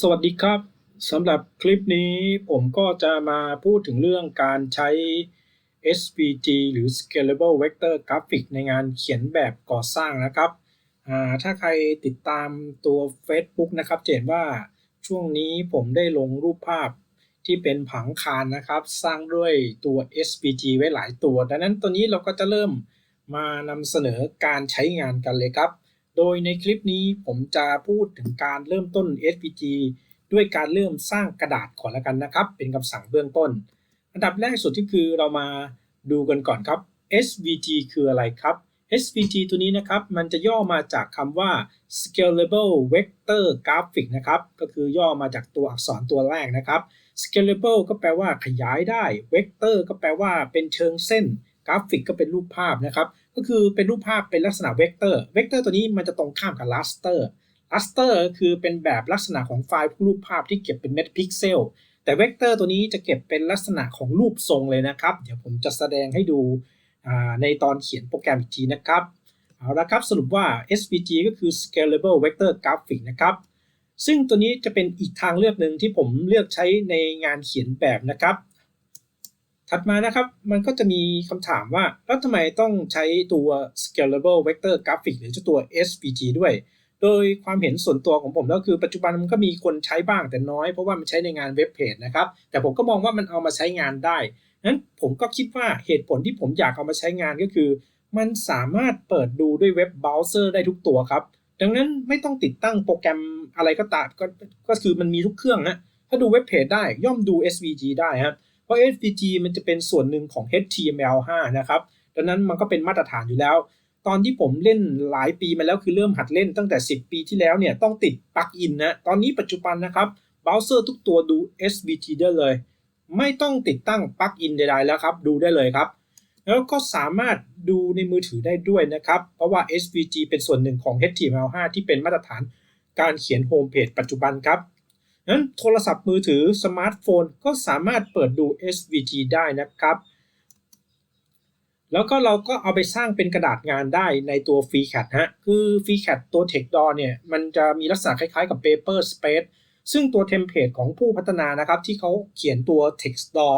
สวัสดีครับสำหรับคลิปนี้ผมก็จะมาพูดถึงเรื่องการใช้ SVG หรือ Scalable Vector Graphic ในงานเขียนแบบก่อสร้างนะครับ ถ้าใครติดตามตัว Facebook นะครับจะเห็นว่าช่วงนี้ผมได้ลงรูปภาพที่เป็นผังคารนะครับ สร้างด้วยตัว SVG ไว้หลายตัว ดังนั้นตัวนี้เราก็จะเริ่มมานำเสนอการใช้งานกันเลยครับ โดยในคลิปนี้ผมจะพูดถึงการเริ่มต้น SVG ด้วยการเริ่มสร้างกระดาษก่อนแล้วกันนะครับ เป็นคำสั่งเบื้องต้น อันดับแรกสุดที่คือเรามาดูกันก่อนครับ SVG คืออะไรครับ SVG ตัวนี้นะครับมันจะย่อมาจากคำว่า Scalable Vector Graphic นะครับก็คือย่อมาจากตัวอักษรตัวแรกนะครับ Scalable ก็แปลว่าขยายได้ Vector ก็แปลว่าเป็นเชิงเส้น กราฟิกก็เป็นรูปภาพนะครับ ก็คือเป็นรูปภาพเป็นลักษณะเวกเตอร์ เวกเตอร์ตัวนี้มันจะตรงข้ามกับ raster raster คือเป็นแบบลักษณะของไฟล์รูปภาพที่เก็บเป็นเม็ดพิกเซล แต่เวกเตอร์ตัวนี้จะเก็บเป็นลักษณะของรูปทรงเลยนะครับ เดี๋ยวผมจะแสดงให้ดูในตอนเขียนโปรแกรมอีกทีนะครับ เอาละครับสรุปว่า SVG ก็คือ Scalable Vector Graphic นะครับ ซึ่งตัวนี้จะเป็นอีกทางเลือกหนึ่งที่ผมเลือกใช้ในงานเขียนแบบนะครับ ถัดมานะครับ มันก็จะมีคำถามว่า แล้วทำไมต้องใช้ตัว scalable vector graphic หรือเจ้าตัว SVG ด้วย โดยความเห็นส่วนตัวของผมก็คือปัจจุบันมันก็มีคนใช้บ้างแต่น้อย เพราะว่ามันใช้ในงานเว็บเพจนะครับ แต่ผมก็มองว่ามันเอามาใช้งานได้นั้นผมก็คิดว่าเหตุผลที่ผมอยากเอามาใช้งานก็คือ มันสามารถเปิดดูด้วยเว็บเบราว์เซอร์ได้ทุกตัวครับ ดังนั้นไม่ต้องติดตั้งโปรแกรมอะไรก็ตามก็ก็คือมันมีทุกเครื่องนะถ้าดูเว็บเพจได้ย่อมดู SVG ได้ครับ ราะ SVG มันจะเป็นส่วนหนึ่งของ HTML5 นะครับ ดังนั้นมันก็เป็นมาตรฐานอยู่แล้ว ตอนที่ผมเล่นหลายปีมาแล้วคือเริ่มหัดเล่นตั้งแต่ 10 ปีที่แล้วเนี่ยต้องติดปลั๊กอินนะ ตอนนี้ปัจจุบันนะครับเบราว์เซอร์ทุกตัวดู SVG ได้เลย ไม่ต้องติดตั้งปลั๊กอินใดๆแล้วครับ ดูได้เลยครับ แล้วก็สามารถดูในมือถือได้ด้วยนะครับ เพราะว่า SVG เป็นส่วนหนึ่งของ HTML5 ที่เป็นมาตรฐานการเขียนโฮมเพจปัจจุบันครับ นั้นโทรศัพท์มือถือสมาร์ทโฟนก็สามารถเปิดดู SVG ได้นะครับ แล้วก็เราก็เอาไปสร้างเป็นกระดาษงานได้ในตัว FreeCAD ฮะ คือ FreeCAD ตัว TextDaw เนี่ย มันจะมีลักษณะคล้ายๆกับ Paper Space ซึ่งตัวเทมเพลตของผู้พัฒนานะครับ ที่เขาเขียนตัว TextDaw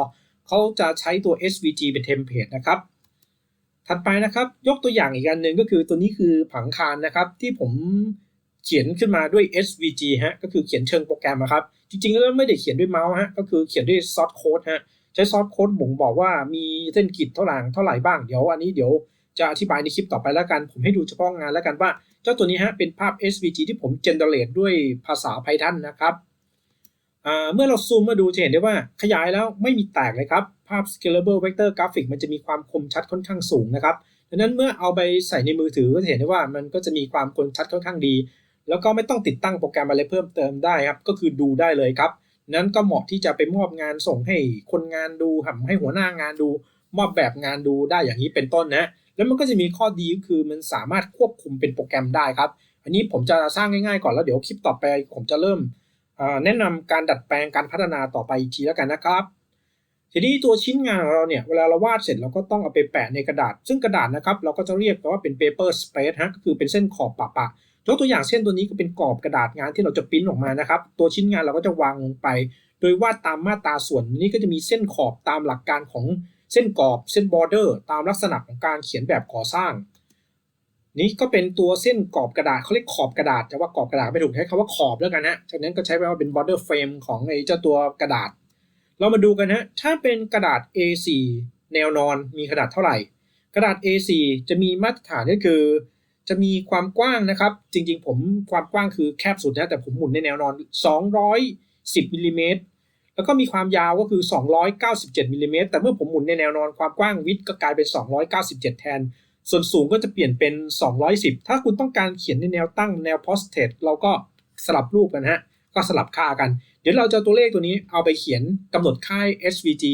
เขาจะใช้ตัว SVG เป็นเทมเพลตนะครับ ถัดไปนะครับ ยกตัวอย่างอีกอันหนึ่งก็คือตัวนี้คือผังคารนะครับ ที่ผม เขียนขึ้นมาด้วย SVG ฮะ ก็คือเขียนเชิงโปรแกรมครับ จริงๆแล้วไม่ได้เขียนด้วยเมาส์ฮะ ก็คือเขียนด้วยซอสโค้ดฮะ ใช้ซอสโค้ดบ่งบอกว่ามีเส้นขีดเท่าไหร่เท่าไหร่บ้าง เดี๋ยวอันนี้เดี๋ยวจะอธิบายในคลิปต่อไปแล้วกัน ผมให้ดูเฉพาะงานแล้วกันว่า เจ้าตัวนี้ฮะเป็นภาพ SVG ที่ผมเจนเนเรตด้วยภาษา Python นะครับ เมื่อเราซูมมาดูจะเห็นได้ว่าขยายแล้วไม่มีแตกเลยครับ ภาพ scalable vector graphic มันจะมีความคมชัดค่อนข้างสูงนะครับดังนั้นเมื่อเอาไปใส่ในมือถือก็จะเห็นได้ว่ามันก็จะมีความคมชัดค่อนข้างดี แล้วก็ไม่ต้องติดตั้งโปรแกรมอะไรเพิ่มเติมได้ครับ ก็คือดูได้เลยครับ นั้นก็เหมาะที่จะไปมอบงานส่งให้คนงานดูให้หัวหน้างานดู มอบแบบงานดูได้อย่างนี้เป็นต้นนะ แล้วมันก็จะมีข้อดีก็คือมันสามารถควบคุมเป็นโปรแกรมได้ครับ อันนี้ผมจะสร้างง่ายๆก่อนแล้วเดี๋ยวคลิปต่อไป ผมจะเริ่มแนะนำการดัดแปลงการพัฒนาต่อไปอีกทีแล้วกันนะครับทีนี้ตัวชิ้นงานของเราเนี่ยเวลาเราวาดเสร็จเราก็ต้องเอาไปแปะในกระดาษ ซึ่งกระดาษนะครับเราก็จะเรียกว่าเป็น paper space ฮะก็คือเป็นเส้นขอบปะปะ ยกตัวอย่างเส้นตัวนี้ก็เป็นกรอบกระดาษงานที่เราจะพิมพ์ออกมานะครับ ตัวชิ้นงานเราก็จะวางลงไป โดยวาดตามมาตราส่วนนี้ก็จะมีเส้นขอบตามหลักการของเส้นกรอบเส้นบอร์เดอร์ตามลักษณะของการเขียนแบบก่อสร้าง นี้ก็เป็นตัวเส้นกรอบกระดาษเขาเรียกขอบกระดาษแต่ว่ากรอบกระดาษไม่ถูกใช้คำว่าขอบแล้วกันนะจากนั้นก็ใช้ว่าเป็น border frame ของไอ้เจ้าตัวกระดาษ เรามาดูกันฮะถ้าเป็นกระดาษ A4 แนวนอนมีขนาดเท่าไหร่ กระดาษ A4 จะมีมาตรฐานก็คือ จะมีความกว้างนะครับ จริงๆ ผมความกว้างคือแคบสุดนะแต่ผมหมุนในแนวนอน 210มิลลิเมตรแล้วก็มีความยาวก็คือ 297มิลลิเมตรแต่เมื่อผมหมุนในแนวนอนความกว้างวิดก็กลายเป็น 297 แทน ส่วนสูงก็จะเปลี่ยนเป็น 210 ถ้าคุณต้องการเขียนในแนวตั้งแนว post-it เราก็สลับรูปกันฮะ ก็สลับค่ากัน เดี๋ยวเราจะตัวเลขตัวนี้เอาไปเขียนกำหนดค่าย SVG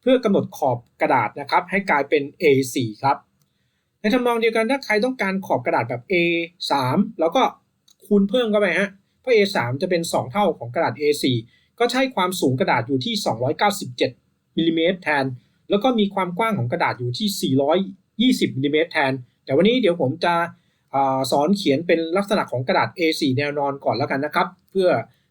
เพื่อกำหนดขอบกระดาษนะครับ ให้กลายเป็น A4 ครับ ในทำนองเดียวกันถ้าใครต้องการขอบกระดาษแบบ A3 แล้วก็คูณเพิ่มเข้าไปฮะเพราะ A3 จะเป็น 2 เท่าของกระดาษ A4 ก็ใช้ความสูงกระดาษอยู่ที่ 297มิลลิเมตรแทน แล้วก็มีความกว้างของกระดาษอยู่ที่ 420มิลลิเมตรแทน แต่วันนี้เดี๋ยวผมจะอสอนเขียนเป็นลักษณะของกระดาษ A4 แนวนอนก่อนแล้วกันนะครับ เพื่อ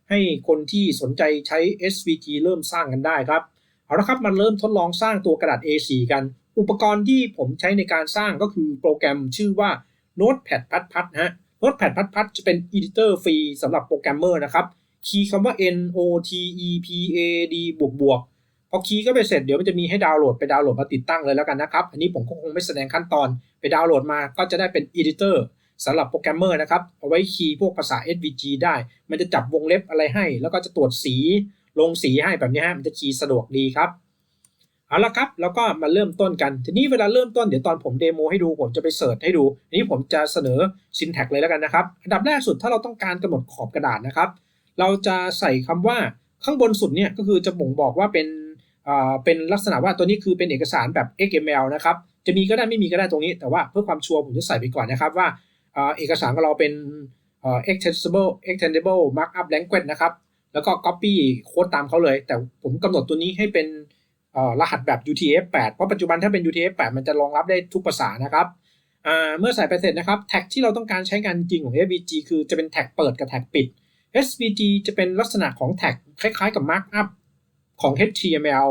ให้คนที่สนใจใช้ SVG เริ่มสร้างกันได้ครับ เอาละครับมาเริ่มทดลองสร้างตัวกระดาษ A4 กัน อุปกรณ์ที่ผมใช้ในการสร้างก็คือโปรแกรมชื่อว่า Notepad พัดพัดฮะ Notepad พัดพัดจะเป็น editor ฟรีสำหรับโปรแกรมเมอร์นะครับ คีย์คำว่า N O T E P A D บวกบวกพอคีย์ก็ไปเสร็จเดี๋ยวมันจะมีให้ดาวน์โหลดไปดาวน์โหลดมาติดตั้งเลยแล้วกันนะครับ อันนี้ผมคงไม่แสดงขั้นตอนไปดาวน์โหลดมาก็จะได้เป็น editor สำหรับโปรแกรมเมอร์นะครับ เอาไว้คีย์พวกภาษา SVG ได้ มันจะจับวงเล็บอะไรให้ แล้วก็จะตรวจสี ลงสีให้แบบนี้ฮะ มันจะคีย์สะดวกดีครับ เอาละครับ แล้วก็มาเริ่มต้นกัน ทีนี้เวลาเริ่มต้นเดี๋ยวตอนผมเดโมให้ดูผมจะไปเสิร์ชให้ดูอันนี้ผมจะเสนอ syntax เลยแล้วกันนะครับ อันดับแรกสุดถ้าเราต้องการกำหนดขอบกระดาษนะครับ เราจะใส่คำว่าข้างบนสุดเนี่ยก็คือจะบ่งบอกว่าเป็นอ่าเป็นลักษณะว่าตัวนี้คือเป็นเอกสารแบบ XML นะครับ จะมีก็ได้ไม่มีก็ได้ตรงนี้ แต่ว่าเพื่อความชัวร์ผมจะใส่ไปก่อนนะครับว่าเอกสารของเราเป็นอ่า extensible extendable markup language นะครับ แล้วก็ copy โค้ดตามเขาเลย แต่ผมกำหนดตัวนี้ให้เป็น รหัสแบบ UTF-8 เพราะปัจจุบันถ้าเป็น UTF-8 มันจะรองรับได้ทุกภาษานะครับอ่าเมื่อใส่ไปเสร็จนะครับแท็กที่เราต้องการใช้งานจริงของ SVG คือจะเป็นแท็กเปิดกับแท็กปิด SVG จะเป็นลักษณะของแท็กคล้ายๆกับ Markup ของ HTML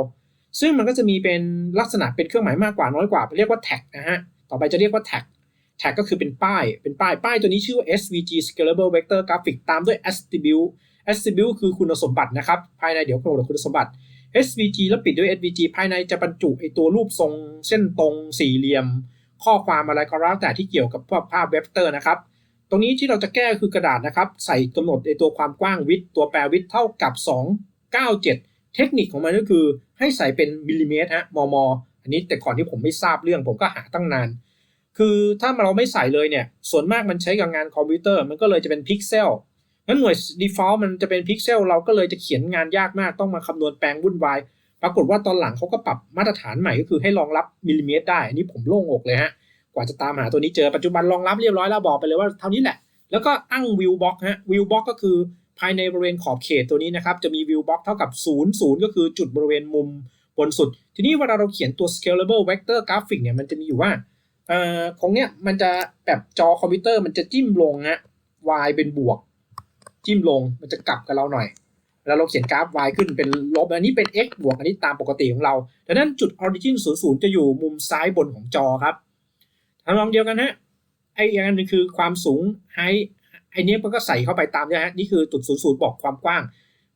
ซึ่งมันก็จะมีเป็นลักษณะเป็นเครื่องหมายมากกว่าน้อยกว่าเรียกว่าแท็กนะฮะ ต่อไปจะเรียกว่าแท็ก แท็กก็คือเป็นป้าย เป็นป้าย ป้ายตัวนี้ชื่อว่า SVG Scalable Vector Graphic ตามด้วย attribute attribute คือคุณสมบัตินะครับ ภายในเดี๋ยวกำหนดคุณสมบัติ SVG แล้วปิดด้วย SVG ภายในจะบรรจุไอตัวรูปทรง เส้นตรงสี่เหลี่ยม ข้อความอะไรก็แล้วแต่ที่เกี่ยวกับพวกภาพเวกเตอร์นะครับ ตรงนี้ที่เราจะแก้คือกระดาษนะครับ ใส่กำหนดไอตัวความกว้างวิดตัวแปรวิดเท่ากับ 297 เทคนิคของมันก็คือให้ใส่เป็นมิลลิเมตรฮะมมอันนี้แต่ก่อนที่ผมไม่ทราบเรื่องผมก็หาตั้งนาน คือถ้าเราไม่ใส่เลยเนี่ยส่วนมากมันใช้กับงานคอมพิวเตอร์มันก็เลยจะเป็นพิกเซล งั้นหน่วย default มันจะเป็นพิกเซลเราก็เลยจะเขียนงานยากมากต้องมาคำนวณแปลงวุ่นวาย ปรากฏว่าตอนหลังเขาก็ปรับมาตรฐานใหม่ก็คือให้รองรับมิลลิเมตรได้ อันนี้ผมโล่งอกเลยฮะ กว่าจะตามหาตัวนี้เจอปัจจุบันรองรับเรียบร้อยแล้วบอกไปเลยว่าเท่านี้แหละ แล้วก็ตั้งวิวบ็อกฮะวิวบ็อกก็คือภายในบริเวณขอบเขตตัวนี้นะครับจะมีวิวบ็อกเท่ากับ0 0ก็คือจุดบริเวณมุมบนสุด ทีนี้เวลาเราเขียนตัว scalable vector graphic เนี่ยมันจะมีอยู่ว่าเอ่อของเนี้ยมันจะแบบจอคอมพิวเตอร์มันจะจิ้มลงฮะ y เป็นบวก จิ้มลงมันจะกลับกับเราหน่อย แล้วเราเขียนกราฟ y ขึ้นเป็นลบ อันนี้เป็น x บวก อันนี้ตามปกติของเราดังนั้นจุด origin 00 จะอยู่มุมซ้ายบนของจอครับทำนองเดียวกันฮะ ไอ้อย่างนึงคือความสูง height ไอ้นี้มันก็ใส่เข้าไปตามนี้ฮะ นี่คือจุด 00 บอกความกว้าง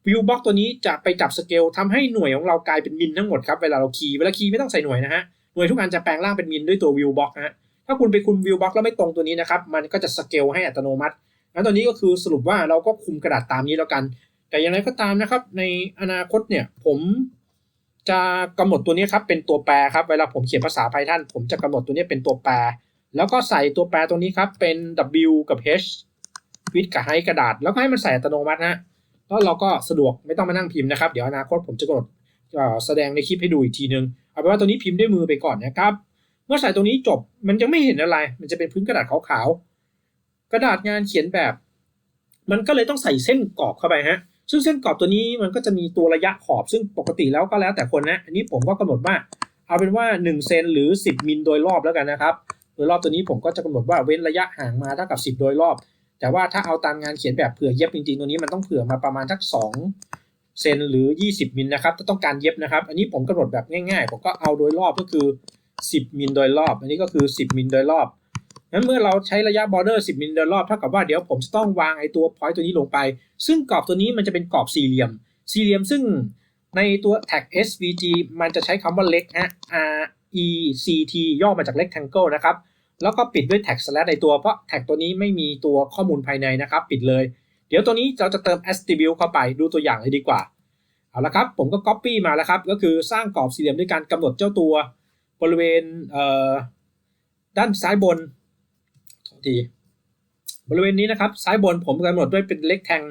view box ตัวนี้จะไปจับสเกลทำให้หน่วยของเรากลายเป็นมิลทั้งหมดครับเวลาเราคีย์เวลาคีย์ไม่ต้องใส่หน่วยนะฮะหน่วยทุกอันจะแปลงร่างเป็นมิลด้วยตัว view box นะฮะถ้าคุณไปคุณ view box แล้วไม่ตรงตัวนี้นะครับ มันก็จะสเกลให้อัตโนมัติ งั้นตัวนี้ก็คือสรุปว่าเราก็คุมกระดาษตามนี้แล้วกัน แต่อย่างไรก็ตามนะครับ ในอนาคตเนี่ยผมจะกำหนดตัวนี้ครับเป็นตัวแปรครับเวลาผมเขียนภาษา Python ผมจะกำหนดตัวนี้เป็นตัวแปร แล้วก็ใส่ตัวแปรตรงนี้ครับเป็น W กับ H วิดกับไฮกระดาษ แล้วก็ให้มันใส่อัตโนมัตินะแล้วเราก็สะดวกไม่ต้องมานั่งพิมพ์นะครับ เดี๋ยวอนาคตผมจะกำหนดแสดงในคลิปให้ดูอีกทีนึงเอาเป็นว่าตัวนี้พิมพ์ด้วยมือไปก่อนนะครับ เมื่อใส่ตรงนี้จบมันยังไม่เห็นอะไร มันจะเป็นพื้นกระดาษขาวๆ กระดาษงานเขียนแบบ มันก็เลยต้องใส่เส้นกรอบเข้าไปฮะซึ่งเส้นกรอบตัวนี้มันก็จะมีตัวระยะขอบ ซึ่งปกติแล้วก็แล้วแต่คนนะอันนี้ผมก็กำหนดว่า เอาเป็นว่า1เซนหรือ 10มิลโดยรอบแล้วกันนะครับโดยรอบตัวนี้ผมก็จะกำหนดว่าเว้นระยะห่างมาเท่ากับ 10 โดยรอบ แต่ว่าถ้าเอาตามงานเขียนแบบเผื่อเย็บจริงๆตัวนี้มันต้องเผื่อมาประมาณสัก2เซนหรือ 20มิลนะครับถ้าต้องการเย็บนะครับ อันนี้ผมกำหนดแบบง่ายๆ ผมก็เอาโดยรอบก็คือ 10มิลโดยรอบ อันนี้ก็คือ 10มิลโดยรอบ นั้นเมื่อเราใช้ระยะบอร์เดอร์10มิลโดยรอบเท่ากับว่าเดี๋ยวผมจะต้องวางไอ้ตัวพอยต์ตัวนี้ลงไป ซึ่งกรอบตัวนี้มันจะเป็นกรอบสี่เหลี่ยม สี่เหลี่ยมซึ่งในตัว tag SVG มันจะใช้คำว่าเล็กฮะ R E C T ย่อมาจาก rectangle นะครับแล้วก็ปิดด้วย tag slash ในตัวเพราะ tag ตัวนี้ไม่มีตัวข้อมูลภายในนะครับ ปิดเลย เดี๋ยวตัวนี้เราจะเติม attribute เข้าไปดูตัวอย่างเลยดีกว่า เอาละครับ ผมก็ copy มาแล้วครับ ก็คือสร้างกรอบสี่เหลี่ยมด้วยการกำหนดเจ้าตัว บริเวณด้านซ้ายบน ทีบริเวณนี้นะครับซ้ายบนผมกำหนดด้วยเป็นเล็กแทง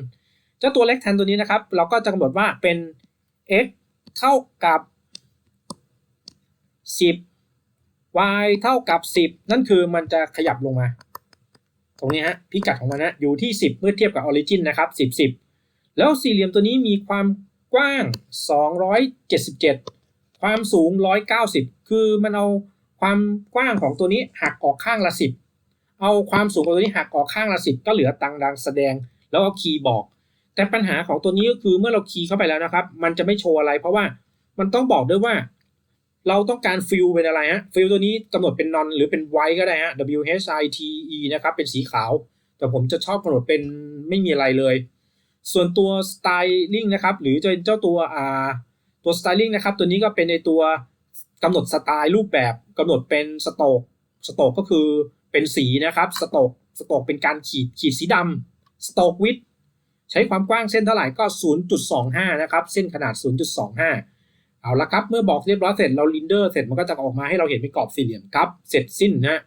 เจ้าตัวเล็กแทนตัวนี้นะครับ เราก็จะกำหนดว่าเป็น x เท่ากับ 10 y เท่ากับ 10 นั่นคือมันจะขยับลงมา ตรงนี้ฮะพิกัดของมันนะอยู่ที่ 10 เมื่อเทียบกับออริจินนะครับ 10 10 แล้วสี่เหลี่ยมตัวนี้มีความกว้าง 277 ความสูง 190 คือมันเอาความกว้างของตัวนี้หักออกข้างละ 10 เอาความสูงของตัวนี้หักออกข้างละ10ก็เหลือตังดังแสดง แล้วเอาคีย์บอก แต่ปัญหาของตัวนี้ก็คือเมื่อเราคีย์เข้าไปแล้วนะครับ มันจะไม่โชว์อะไร เพราะว่ามันต้องบอกด้วยว่า เราต้องการฟิลเป็นอะไรฮะฟิลตัวนี้กำหนดเป็นนอนหรือเป็นไวก็ได้ฮะ W H I T E นะครับเป็นสีขาว แต่ผมจะชอบกำหนดเป็นไม่มีอะไรเลย ส่วนตัว styling นะครับหรือจะเป็นเจ้าตัวอ่าตัว styling นะครับตัวนี้ก็เป็นในตัวกำหนดสไตล์รูปแบบกำหนดเป็นสโตกสโตกก็คือ เป็นสีนะครับสโตกสโตกเป็นการขีดขีดสีดำสโตกวิดใช้ความกว้างเส้นเท่าไหร่ก็ 0.25 นะครับ เส้นขนาด 0.25 เอาละครับ เมื่อบอกเรียบร้อยเสร็จเราลินเดอร์เสร็จมันก็จะออกมาให้เราเห็นเป็นกรอบสี่เหลี่ยมครับ เสร็จสิ้นนะ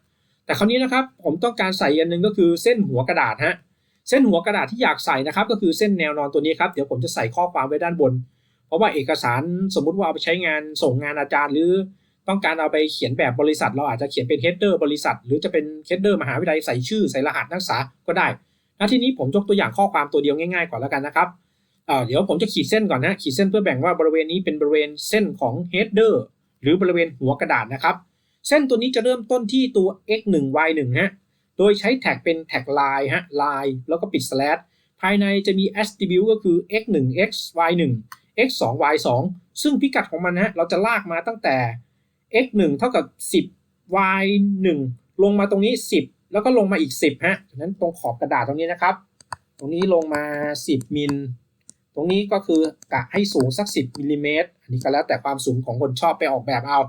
แต่คราวนี้นะครับผมต้องการใส่อันหนึงก็คือเส้นหัวกระดาษฮะเส้นหัวกระดาษที่อยากใส่นะครับ ก็คือเส้นแนวนอนตัวนี้ครับเดี๋ยวผมจะใส่ข้อความไว้ด้านบน เพราะว่าเอกสารสมมุติว่าเอาไปใช้งานส่งงานอาจารย์หรือ ต้องการเอาไปเขียนแบบบริษัท เราอาจจะเขียนเป็น header บริษัท หรือจะเป็น header มหาวิทยาลัยใส่ชื่อใส่รหัสนักศึกษาก็ได้ณที่นี้ผมยกตัวอย่างข้อความตัวเดียวง่ายๆก่อนแล้วกันนะครับเเดี๋ยวผมจะขีดเส้นก่อนนะขีดเส้นเพื่อแบ่งว่าบริเวณนี้เป็นบริเวณเส้นของ header หรือบริเวณหัวกระดาษนะครับ เส้นตัวนี้จะเริ่มต้นที่ตัว x 1 y 1ฮะโดยใช้แท็กเป็นแท็ก line ฮะ line แล้วก็ปิด slash ภายในจะมี attribute ก็คือ x 1 x y 1 x 2 y 2ซึ่งพิกัดของมันฮะเราจะลากมาตั้งแต่ x 1เท่ากับ 10 y 1ลงมาตรงนี้ 10 แล้วก็ลงมาอีก 10ฮะฉะนั้นตรงขอบกระดาษตรงนี้นะครับ ตรงนี้ลงมา 10มิลตรงนี้ก็คือกะให้สูงสัก 10มิลลิเมตรอันนี้ก็แล้วแต่ความสูงของคนชอบไปออกแบบเอา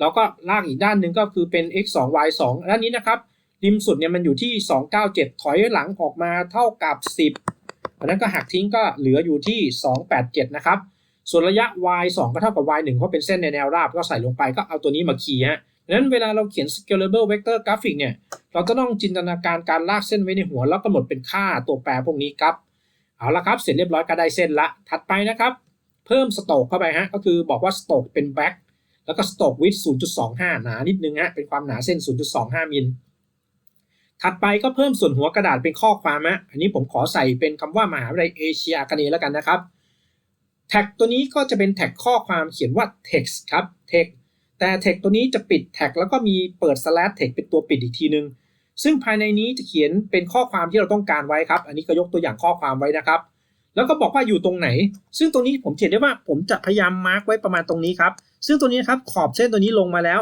แล้วก็ลากอีกด้านหนึ่งก็คือเป็น x 2 y 2ด้านนี้นะครับริมสุดเนี่ยมันอยู่ที่ 297 ถอยหลังออกมาเท่ากับ 10เพราะนั้นก็หักทิ้งก็เหลืออยู่ที่ 287 นะครับ ส่วนระยะ y 2 ก็เท่ากับ y 1เพราะเป็นเส้นในแนวราบก็ใส่ลงไปก็เอาตัวนี้มาคีย์ฮะดังนั้นเวลาเราเขียน scalable vector graphic เนี่ย เราจะต้องจินตนาการการลากเส้นไว้ในหัว แล้วกำหนดเป็นค่าตัวแปรพวกนี้ครับ เอาละครับเสร็จเรียบร้อยก็ได้เส้นละ ถัดไปนะครับ เพิ่มสโตกเข้าไปฮะ ก็คือบอกว่าสโตกเป็น back แล้วก็สโตกวิด0.25 หนานิดนึงฮะ เป็นความหนาเส้น 0.25 มิล ถัดไปก็เพิ่มส่วนหัวกระดาษเป็นข้อความฮะ อันนี้ผมขอใส่เป็นคำว่ามหาวิทยาลัยเอเชียอาคเนย์แล้วกันนะครับ แท็กตัวนี้ก็จะเป็นแท็กข้อความเขียนว่า text ครับ text แต่แท็กตัวนี้จะปิดแท็กแล้วก็มีเปิด slash text เป็นตัวปิดอีกทีนึง ซึ่งภายในนี้จะเขียนเป็นข้อความที่เราต้องการไว้ครับ อันนี้ก็ยกตัวอย่างข้อความไว้นะครับ แล้วก็บอกว่าอยู่ตรงไหน ซึ่งตรงนี้ผมเขียนได้ว่าผมจะพยายามมาร์กไว้ประมาณตรงนี้ครับ ซึ่งตัวนี้ครับขอบเส้นตัวนี้ลงมาแล้ว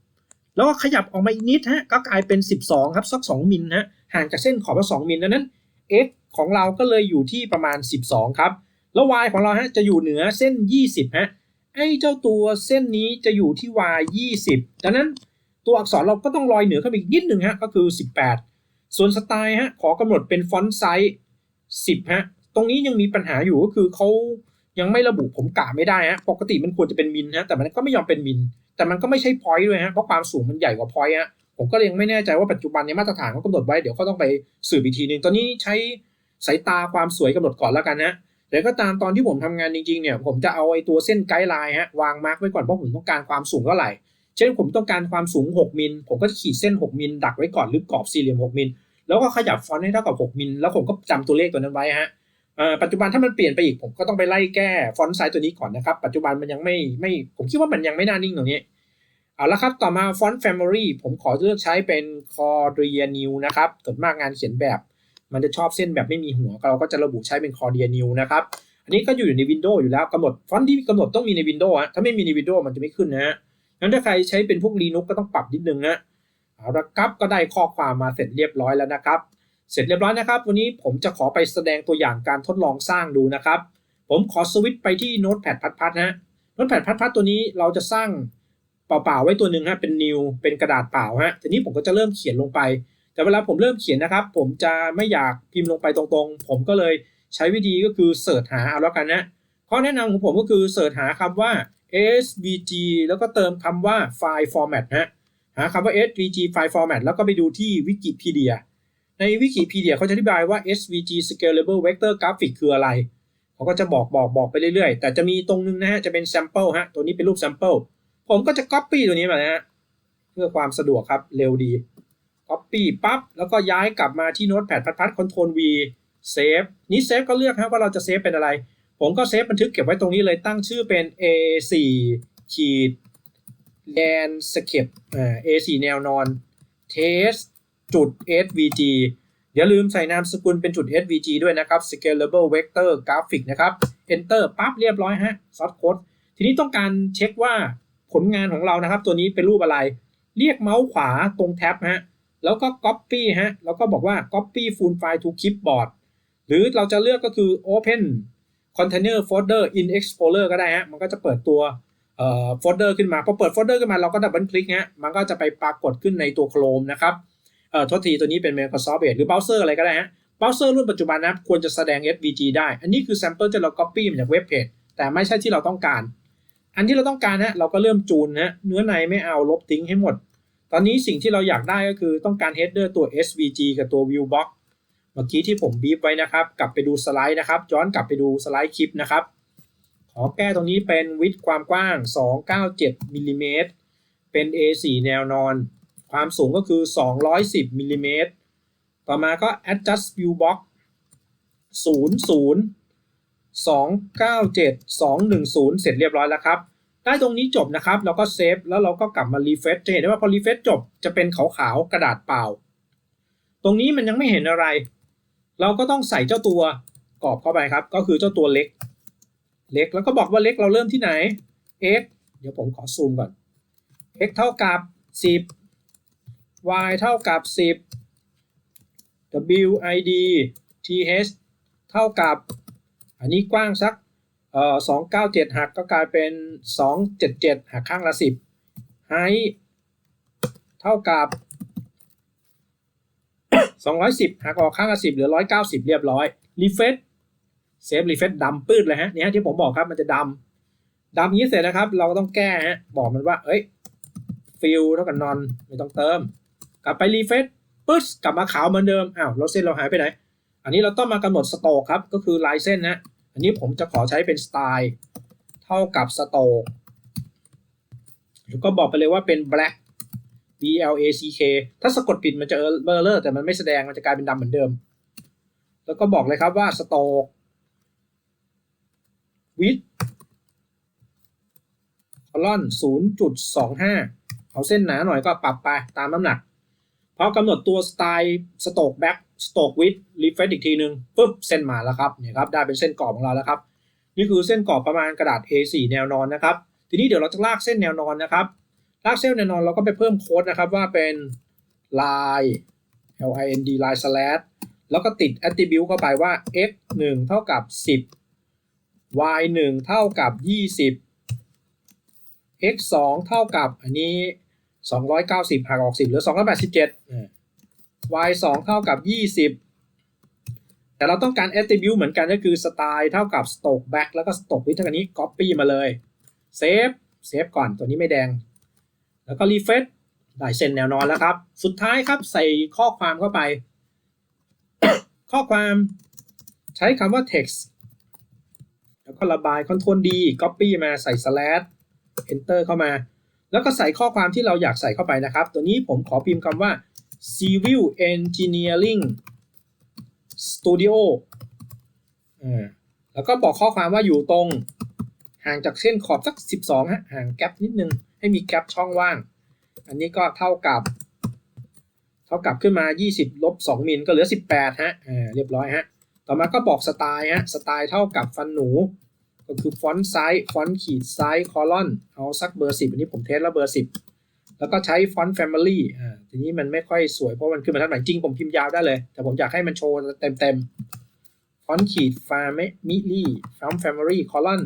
10 แล้วก็ขยับออกมาอีกนิดฮะ ก็กลายเป็น 12 ครับสัก2มิลฮะห่างจากเส้นขอบละ2มิลดังนั้น x ของเราก็เลยอยู่ที่ประมาณ 12 ครับ แล้ว y ของเราฮะจะอยู่เหนือเส้น 20ฮะไอ้เจ้าตัวเส้นนี้จะอยู่ที่ y 20ดังนั้นตัวอักษรเราก็ต้องลอยเหนือขึ้นไปอีกนิดหนึ่งฮะก็คือ 18 ส่วนสไตล์ฮะขอกำหนดเป็นฟอนต์ไซส์10ฮะตรงนี้ยังมีปัญหาอยู่ก็คือเขายังไม่ระบุผมกะไม่ได้ฮะปกติมันควรจะเป็นมิลฮะแต่มันก็ไม่ยอมเป็นมิลแต่มันก็ไม่ใช่พอยต์ด้วยฮะเพราะความสูงมันใหญ่กว่าพอยต์ฮะผมก็เลยยังไม่แน่ใจว่าปัจจุบันในมาตรฐานเขากำหนดไว้เดี๋ยวเขาต้องไปสืบอีกทีหนึงตอนนี้ใช้สายตาความสวยกำหนดก่อนแล้วกันนะ แต่ก็ตามตอนที่ผมทำงานจริงๆเนี่ยผมจะเอาไอ้ตัวเส้นไกด์ไลน์ฮะวางมาร์กไว้ก่อนเพราะผมต้องการความสูงเท่าไหร่ เช่นผมต้องการความสูง 6 มิล ผมก็จะขีดเส้น 6 มิล ดักไว้ก่อนหรือกรอบสี่เหลี่ยม 6 มิล แล้วก็ขยับฟอนต์ให้เท่ากับ 6 มิล แล้วผมก็จำตัวเลขตัวนั้นไว้ฮะปัจจุบันถ้ามันเปลี่ยนไปอีกผมก็ต้องไปไล่แก้ฟอนต์ไซส์ตัวนี้ก่อนนะครับ ปัจจุบันมันยังไม่ไม่ผมคิดว่ามันยังไม่น่านิ่งตรงนี้เอาละครับ ต่อมาฟอนต์ Family ผมขอเลือกใช้เป็น Cordia New นะครับส่วนมากงานเขียนแบบ มันจะชอบเส้นแบบไม่มีหัว เราก็จะระบุใช้เป็น Cordia New นะครับ อันนี้ก็อยู่ใน Windows อยู่แล้วกำหนดฟอนต์ที่กำหนดต้องมีใน Windows ฮะถ้าไม่มีใน Windows มันจะไม่ขึ้นนะฮะงั้นถ้าใครใช้เป็นพวก Linux ก็ต้องปรับนิดนึงนะเอาละครับก็ได้ข้อความมาเสร็จเรียบร้อยแล้วนะครับ เสร็จเรียบร้อยนะครับ วันนี้ผมจะขอไปแสดงตัวอย่างการทดลองสร้างดูนะครับ ผมขอสวิตช์ไปที่ Notepad พัดๆนะโน้ตแพดพัดๆตัวนี้เราจะสร้างเปล่าๆไว้ตัวหนึ่งฮะเป็น new เป็นกระดาษเปล่าฮะทีนี้ผมก็จะเริ่มเขียนลงไป แต่เวลาผมเริ่มเขียนนะครับ ผมจะไม่อยากพิมพ์ลงไปตรงๆ ผมก็เลยใช้วิธีก็คือเสิร์ชหาเอาแล้วกันนะข้อแนะนำของผมก็คือเสิร์ชหาคำว่า svg แล้วก็เติมคำว่า file format ฮะหาคำว่า svg file format แล้วก็ไปดูที่วิกิพีเดียในวิกิพีเดียเขาจะอธิบายว่า svg scalable vector graphic คืออะไร เขาก็จะบอกบอกบอกไปเรื่อยๆ แต่จะมีตรงนึงนะฮะ จะเป็น sample ฮะ ตัวนี้เป็นรูป sample ผมก็จะ copy ตัวนี้มานะฮะ เพื่อความสะดวกครับ เร็วดี copy ปั๊บแล้วก็ย้ายกลับมาที่ notepad พัดพัด control v save นี้ save ก็เลือกฮะว่าเราจะ save เป็นอะไร ผมก็เซฟบันทึกเก็บไว้ตรงนี้เลยตั้งชื่อเป็น a4 ขีด landscape อ่า a4 แนวนอน test จุด svg อย่าลืมใส่นามสกุลเป็นจุด SVG ด้วยนะครับ scalable vector graphic นะครับ enter ปั๊บเรียบร้อยฮะ source code ทีนี้ต้องการเช็คว่าผลงานของเรานะครับ ตัวนี้เป็นรูปอะไร เรียกเมาส์ขวาตรงแท็บฮะ แล้วก็ copy ฮะ แล้วก็บอกว่า copy full file to clipboard หรือเราจะเลือกก็คือ open container folder in explorer ก็ได้ฮะ มันก็จะเปิดตัวโฟลเดอร์ขึ้นมา พอเปิดโฟลเดอร์ขึ้นมาเราก็ดับเบิลคลิกฮะ มันก็จะไปปรากฏขึ้นในตัว Chrome นะครับเอ่อทษทีตัวนี้เป็น Microsoft Edge หรือเบราว์เซอร์อะไรก็ได้ฮะ เบราว์เซอร์รุ่นปัจจุบันนะควรจะแสดง SVG ได้ อันนี้คือ sample ที่เรา copy มาจากเว็บเพจแต่ไม่ใช่ที่เราต้องการ อันที่เราต้องการฮะเราก็เริ่มจูนนะเนื้อในไม่เอาลบทิ้งให้หมด ตอนนี้สิ่งที่เราอยากได้ก็คือต้องการ header ตัว SVG กับตัว view box เมื่อกี้ที่ผมบีบไว้นะครับ กลับไปดูสไลด์นะครับ ย้อนกลับไปดูสไลด์คลิปนะครับ ขอแก้ตรงนี้เป็นวิดความกว้าง 297มิลลิเมตร เป็น A4 แนวนอน ความสูงก็คือ 210มิลลิเมตร ต่อมาก็ adjust view box 00 297 210 เสร็จเรียบร้อยแล้วครับ ได้ตรงนี้จบนะครับเราก็เซฟแล้วเราก็กลับมารีเฟรชจะเห็นได้ว่าพอรีเฟรชจบจะเป็นขาวๆกระดาษเปล่า ตรงนี้มันยังไม่เห็นอะไร เราก็ต้องใส่เจ้าตัวกรอบเข้าไปครับ ก็คือเจ้าตัวเล็ก เล็กแล้วก็บอกว่าเล็กเราเริ่มที่ไหน x เดี๋ยวผมขอซูมก่อน x เท่ากับ 10 y เท่ากับ 10 w i d t h เท่ากับ อันนี้กว้างสัก เอ่อ297หักก็กลายเป็น277หักข้างละ10 height เท่ากับ210หักออกข้างละ10เหลือ190เรียบร้อย refresh เซฟรีเฟซดำปื้ดเลยฮะเนี่ยที่ผมบอกครับมันจะดำดำนี้เสร็จนะครับ เราก็ต้องแก้ฮะบอกมันว่า เอ้ยฟิลเท่ากับนอนไม่ต้องเติม กลับไปรีเฟซปึ๊ดกลับมาขาวเหมือนเดิมอ้าวเราเส้นเราหายไปไหน อันนี้เราต้องมากำหนดสโตกครับ ก็คือลายเส้นนะ อันนี้ผมจะขอใช้เป็นสไตล์เท่ากับสโตกแล้วก็บอกไปเลยว่าเป็น black b l a c k ถ้าสะกดผิดมันจะเบลอร์แต่มันไม่แสดงมันจะกลายเป็นดำเหมือนเดิม แล้วก็บอกเลยครับว่าสโตกวิดคอลอน0.25 เอาเส้นหนาหน่อยก็ปรับไปตามน้ำหนัก เพอกำหนดตัวสไตล์สโตกแบ็ก สโตกวิดรีเฟรชอีกทีหนึ่งปุ๊บเส้นมาแล้วครับเนี่ยครับได้เป็นเส้นกรอบของเราแล้วครับ นี่คือเส้นกรอบประมาณกระดาษ A4 แนวนอนนะครับ ทีนี้เดี๋ยวเราจะลากเส้นแนวนอนนะครับ ลากเส้นแนวนอนเราก็ไปเพิ่มโค้ดนะครับว่าเป็นลาย L I N D ลาย slash แล้วก็ติด attribute เข้าไปว่า x 1 เท่ากับ 10 y 1 เท่ากับ 20 x 2 เท่ากับอันนี้ 290หักออก 10 เหลือ 287 y 2เท่ากับ 20 แต่เราต้องการ attribute เหมือนกันก็คือ style เท่ากับ stroke back แล้วก็ stroke width เท่ากับนี้ copy มาเลย save save ก่อนตัวนี้ไม่แดง แล้วก็ refresh ได้เส้นแนวนอนแล้วครับ สุดท้ายครับใส่ข้อความเข้าไป ข้อความใช้คำว่า text แล้วก็ระบาย Ctrl D Copy มาใส่ slash Enter เข้ามา แล้วก็ใส่ข้อความที่เราอยากใส่เข้าไปนะครับ ตัวนี้ผมขอพิมพ์คำว่า Civil Engineering Studio อ่าแล้วก็บอกข้อความว่าอยู่ตรง ห่างจากเส้นขอบสัก 12ฮะห่างแกลบนิดนึง ให้มีแกลบช่องว่าง อันนี้ก็เท่ากับ เท่ากับขึ้นมา 20ลบ2มิลก็เหลือ 18 ฮะอ่าเรียบร้อยฮะ ต่อมาก็บอกสไตล์ฮะ สไตล์เท่ากับฟันหนู ก็คือฟอนต์ไซส์ ฟอนต์ขีดไซส์ คอลอน เอาสักเบอร์ 10 อันนี้ผมเทสแล้วเบอร์ 10 แล้วก็ใช้ฟอนต์แฟมิลี่อ่า ทีนี้มันไม่ค่อยสวยเพราะมันขึ้นมาทัดไหนจริงผมพิมพ์ยาวได้เลย แต่ผมอยากให้มันโชว์เต็มๆฟอนต์ขีดฟาร์มิลี่ฟอนต์แฟมิลี่คอลอน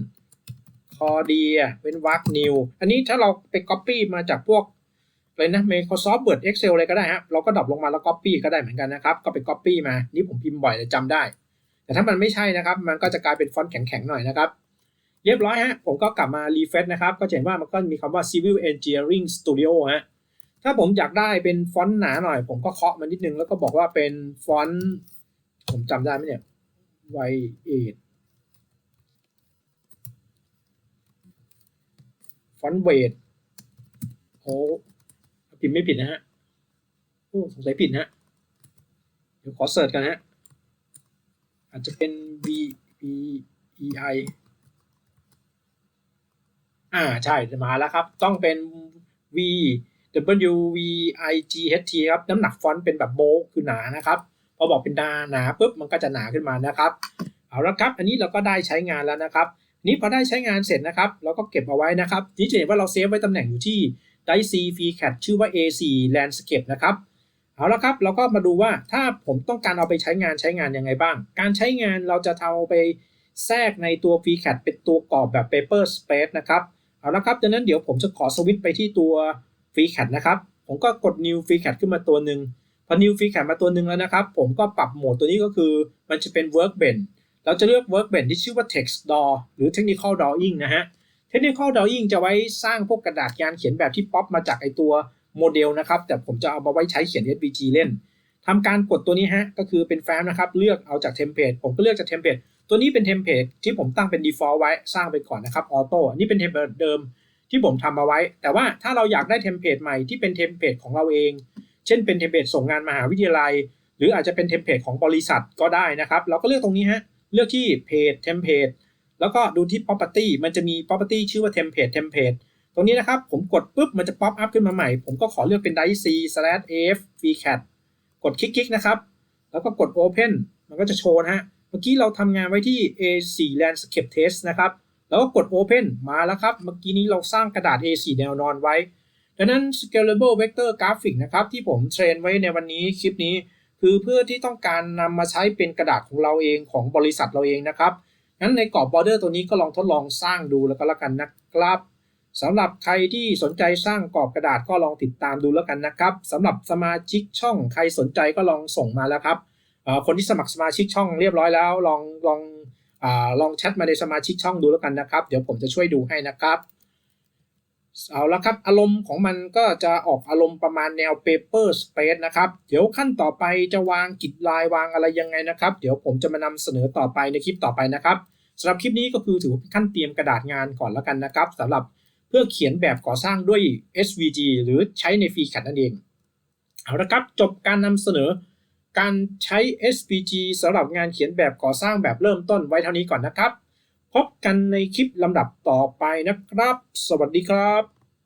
คอเดียเป็นวักนิวอันนี้ถ้าเราไป Copy มาจากพวกเลยนะ Microsoft Word Excel อะไรก็ได้ฮะเราก็ดรอปลงมาแล้ว Copy ก็ได้เหมือนกันนะครับ ก็ไป Copy มา นี่ผมพิมพ์บ่อยเลยจำได้ แต่ถ้ามันไม่ใช่นะครับ มันก็จะกลายเป็นฟอนต์แข็งๆหน่อยนะครับเรียบร้อยฮะผมก็กลับมารีเฟซนะครับ ก็จะเห็นว่ามันก็มีคำว่า Civil Engineering Studio ฮะ ถ้าผมอยากได้เป็นฟอนต์หนาหน่อย ผมก็เคาะมันนิดนึง แล้วก็บอกว่าเป็นฟอนต์ผมจำได้ไหมเนี่ย y 8ฟอนต์เวทโอ้พิมพ์ไม่ผิดนะฮะโอ้สงสัยผิดนะฮะเดี๋ยวขอเสิร์ชกันฮะอาจจะเป็น v v e i อ่าใช่จะมาแล้วครับ ต้องเป็น v w v i g h t ครับน้ำหนักฟอนต์เป็นแบบโบคือหนานะครับพอบอกเป็นหนาหนาปุ๊บมันก็จะหนาขึ้นมานะครับเอาละครับ อันนี้เราก็ได้ใช้งานแล้วนะครับนี้พอได้ใช้งานเสร็จนะครับ เราก็เก็บเอาไว้นะครับนี่จะเห็นว่าเราเซฟไว้ตำแหน่งอยู่ที่ d i c e f r e e c a t ชื่อว่า A4 Landscape นะครับเอาละครับ เราก็มาดูว่าถ้าผมต้องการเอาไปใช้งานใช้งานยังไงบ้าง การใช้งานเราจะเอาไปแทรกในตัว f r e e c a t เป็นตัวกรอบแบบ Paper Space นะครับ เอาละครับดังนั้นเดี๋ยวผมจะขอสวิตช์ไปที่ตัว f r e e c a t นะครับ ผมก็กด New f r e e c a t ขึ้นมาตัวหนึ่งพอ New f r e e c a t มาตัวหนึ่งแล้วนะครับ ผมก็ปรับโหมดตัวนี้ก็คือมันจะเป็น Workbench เราจะเลือก Workbench ที่ชื่อว่า Text Draw หรือ Technical Drawing นะฮะ Technical Drawing จะไว้สร้างพวกกระดาษการเขียนแบบที่ป๊อปมาจากไอตัวโมเดลนะครับ แต่ผมจะเอามาไว้ใช้เขียน SVG เล่นทำการกดตัวนี้ฮะ ก็คือเป็นแฟ้มนะครับ เลือกเอาจากเทมเพลต ผมก็เลือกจากเทมเพลต ตัวนี้เป็นเทมเพลตที่ผมตั้งเป็น default ไว้ สร้างไปก่อนนะครับ ออโต้ นี่เป็นเทมเพลตเดิม ที่ผมทำมาไว้ แต่ว่าถ้าเราอยากได้เทมเพลตใหม่ที่เป็นเทมเพลตของเราเอง เช่นเป็นเทมเพลตส่งงานมหาวิทยาลัย หรืออาจจะเป็นเทมเพลตของบริษัทก็ได้นะครับ เราก็เลือกตรงนี้ฮะ เลือกที่เพจเทมเพลตแล้วก็ดูที่ property มันจะมี property ชื่อว่า template template ตรงนี้นะครับ ผมกดปุ๊บ มันจะ pop up ขึ้นมาใหม่ ผมก็ขอเลือกเป็น dice slash f vcat กดคลิกๆนะครับ แล้วก็กด open มันก็จะโชว์นะฮะ เมื่อกี้เราทำงานไว้ที่ A4 landscape test นะครับ แล้วก็กด open มาแล้วครับ เมื่อกี้นี้เราสร้างกระดาษ A4 แนวนอนไว้ ดังนั้น scalable vector graphic นะครับ ที่ผมเทรนไว้ในวันนี้คลิปนี้ คือเพื่อที่ต้องการนำมาใช้เป็นกระดาษของเราเองของบริษัทเราเองนะครับงั้นในกรอบบอร์เดอร์ตัวนี้ก็ลองทดลองสร้างดูแล้วก็แล้วกันนะครับสำหรับใครที่สนใจสร้างกรอบกระดาษก็ลองติดตามดูแล้วกันนะครับสำหรับสมาชิกช่องใครสนใจก็ลองส่งมาแล้วครับคนที่สมัครสมาชิกช่องเรียบร้อยแล้ว ลองลอง ลองแชทมาในสมาชิกช่องดูแล้วกันนะครับ เดี๋ยวผมจะช่วยดูให้นะครับเอาละครับ อารมณ์ของมันก็จะออกอารมณ์ประมาณแนว paper space นะครับ เดี๋ยวขั้นต่อไปจะวางกิจลายวางอะไรยังไงนะครับ เดี๋ยวผมจะมานำเสนอต่อไปในคลิปต่อไปนะครับสำหรับคลิปนี้ก็คือถือว่าเป็นขั้นเตรียมกระดาษงานก่อนแล้วกันนะครับสำหรับเพื่อเขียนแบบก่อสร้างด้วย SVG หรือใช้ใน FreeCAD นั่นเองเอาละครับ จบการนำเสนอ การใช้ SVG สำหรับงานเขียนแบบก่อสร้างแบบเริ่มต้นไว้เท่านี้ก่อนนะครับ พบกันในคลิปลำดับต่อไปนะครับ สวัสดีครับ